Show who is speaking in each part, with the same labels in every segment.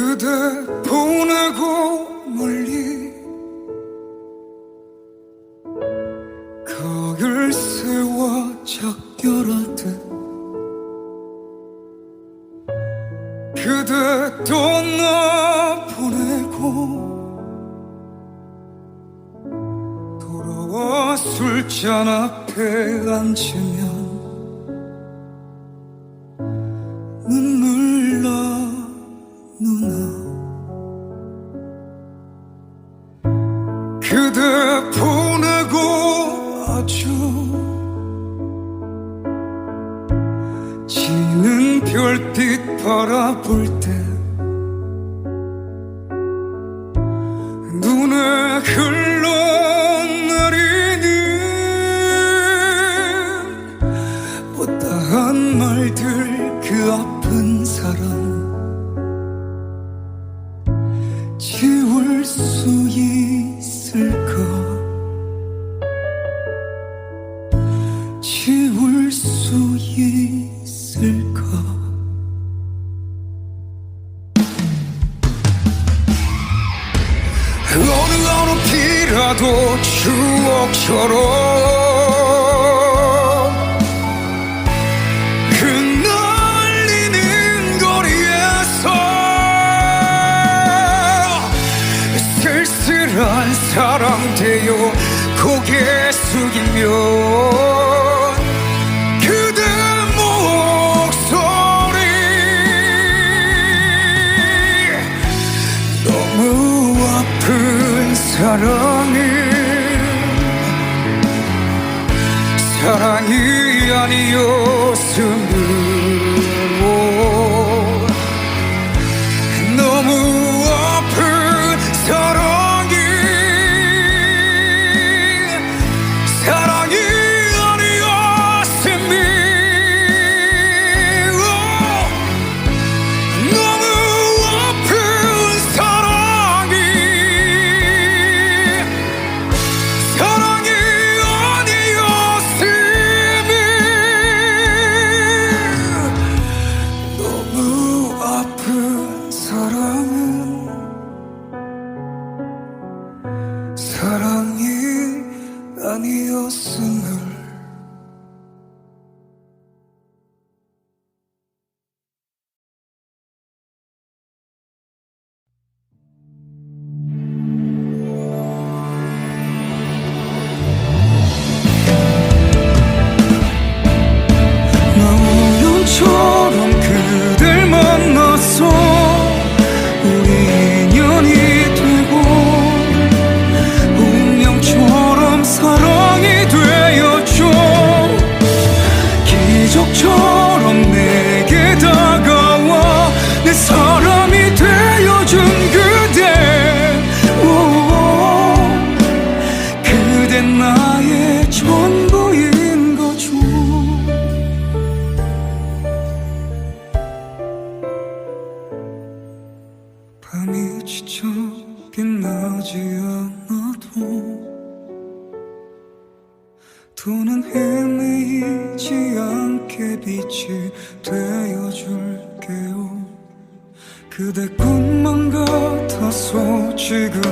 Speaker 1: 그대 보내고 멀리 가을 세워 작별하듯 그대 떠나 보내고 돌아와 술잔 앞에 앉으면 그 아픈 사랑 고개 숙이며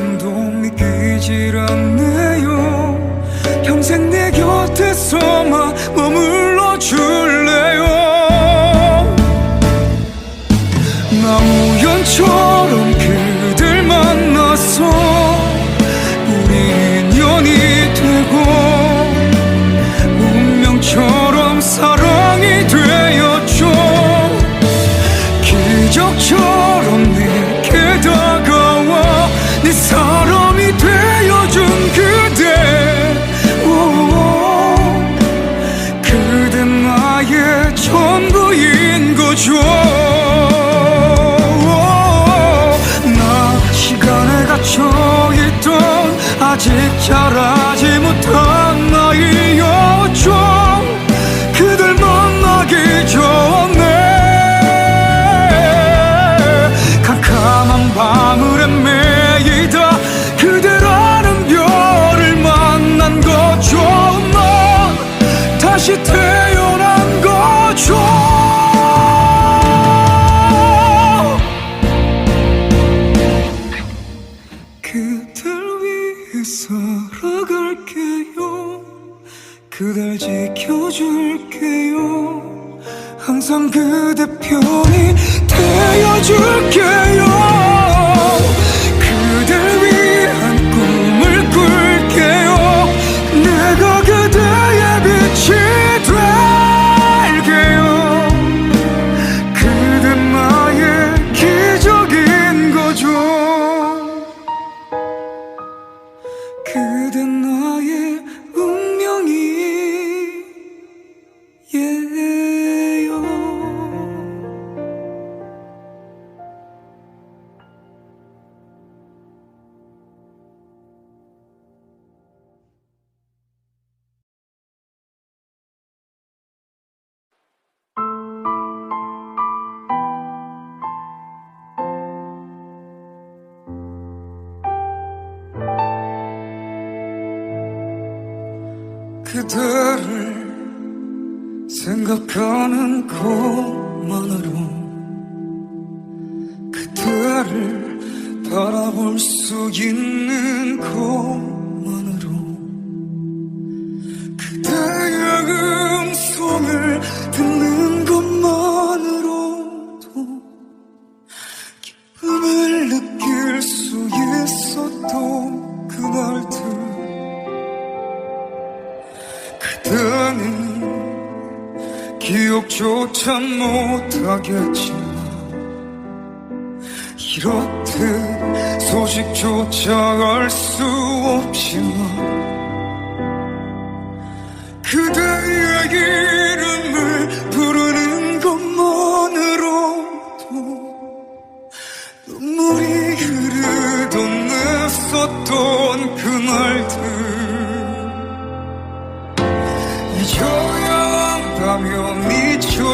Speaker 1: 감도 믿기질 않네요. 평생 내 곁에서만 머물러 줄래요? 나 우연처럼 그를 생각하는 것만으로 그들을 바라볼 수 있는 곳. 여겼지만 이렇듯 소식조차 알 수 없지만 그대에게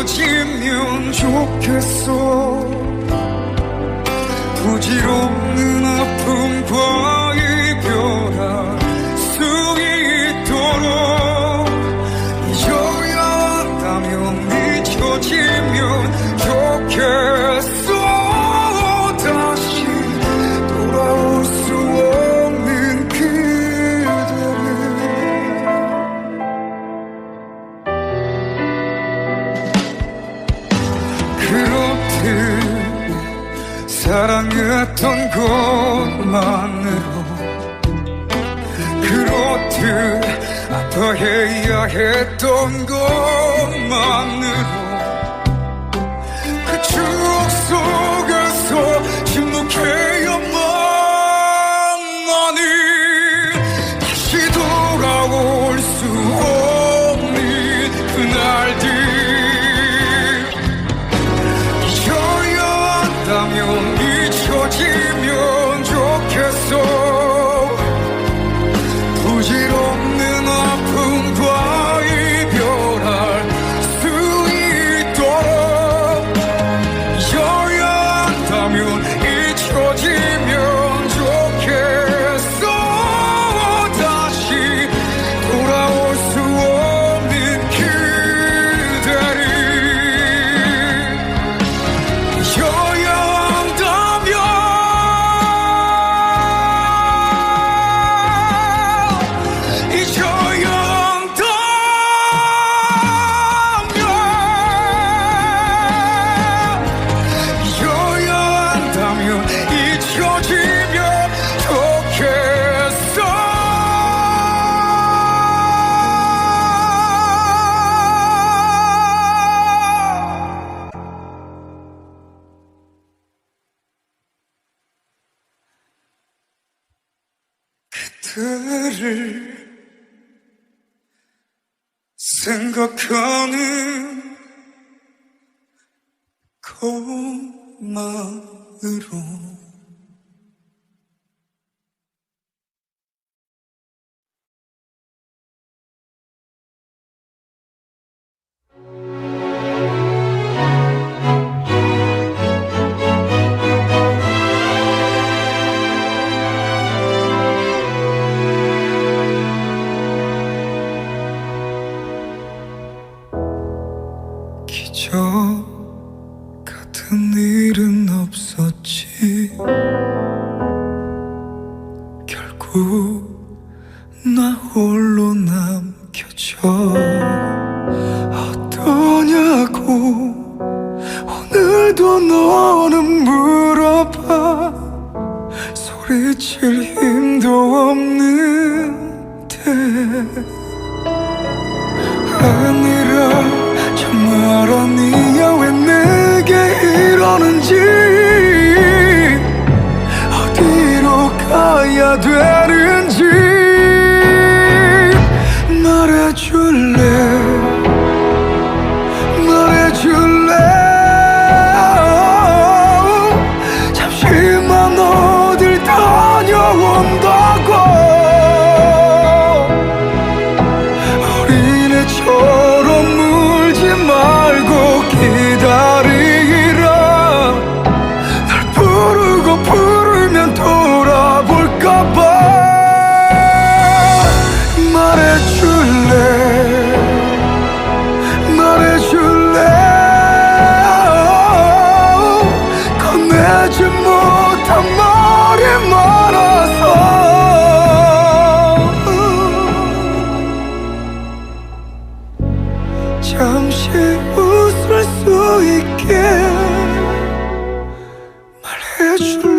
Speaker 1: 이루어지면 좋겠어. 부지로 해야 했던 것만으로 그 추억 속에서 침묵해 거는 고마으로. 그 그래도 너는 물어봐. 소리칠 힘도 없는데. 아니라 정말 아니야. 왜 내게 이러는지. 어디로 가야 되는 잠시 웃을 수 있게 말해줄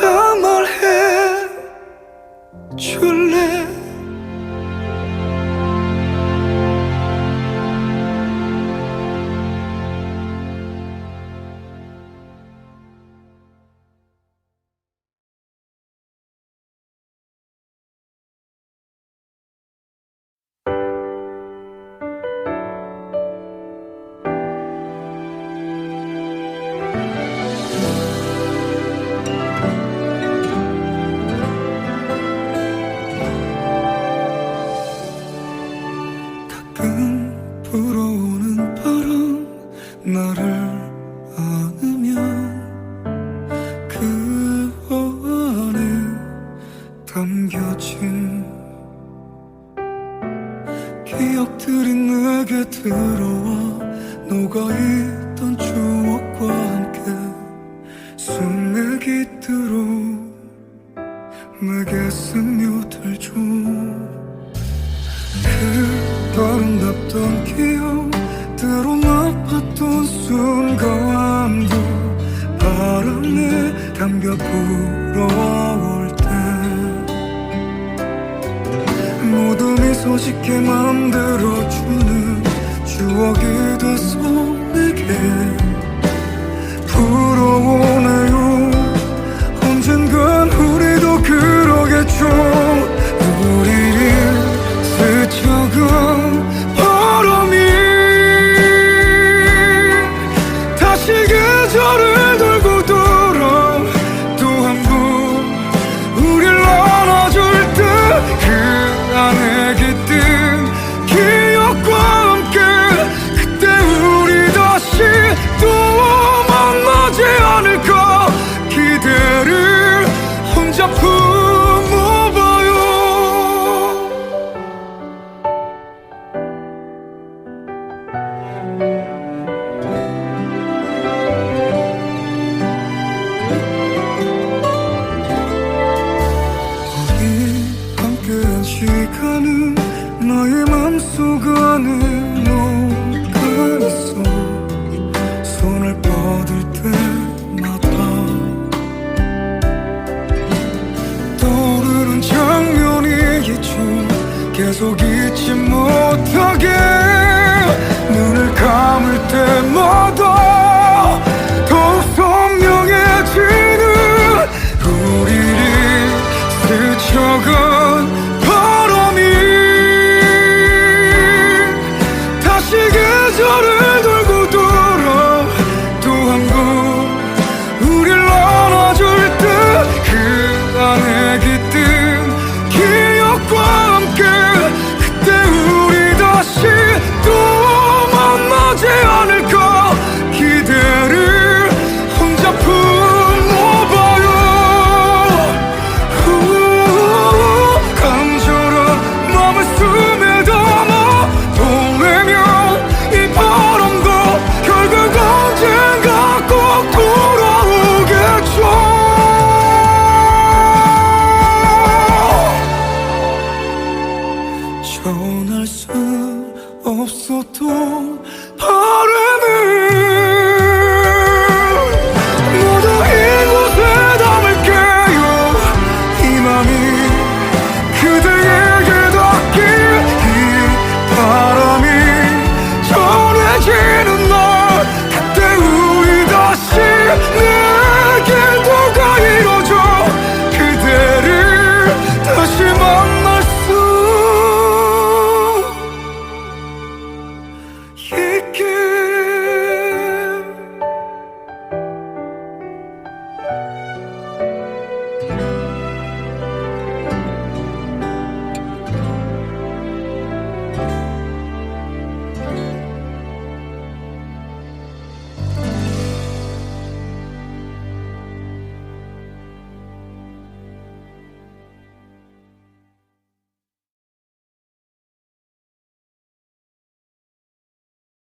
Speaker 1: 다 말해 줄래? 불어오는 바람 나를 부러울 때 무덤이 소식게 만들어주는 추억이 됐어. 너의 맘속 안에 너가 있어. 손을 뻗을 때마다 떠오르는 장면이 있죠 계속 잊지 못하게 눈을 감을 때마다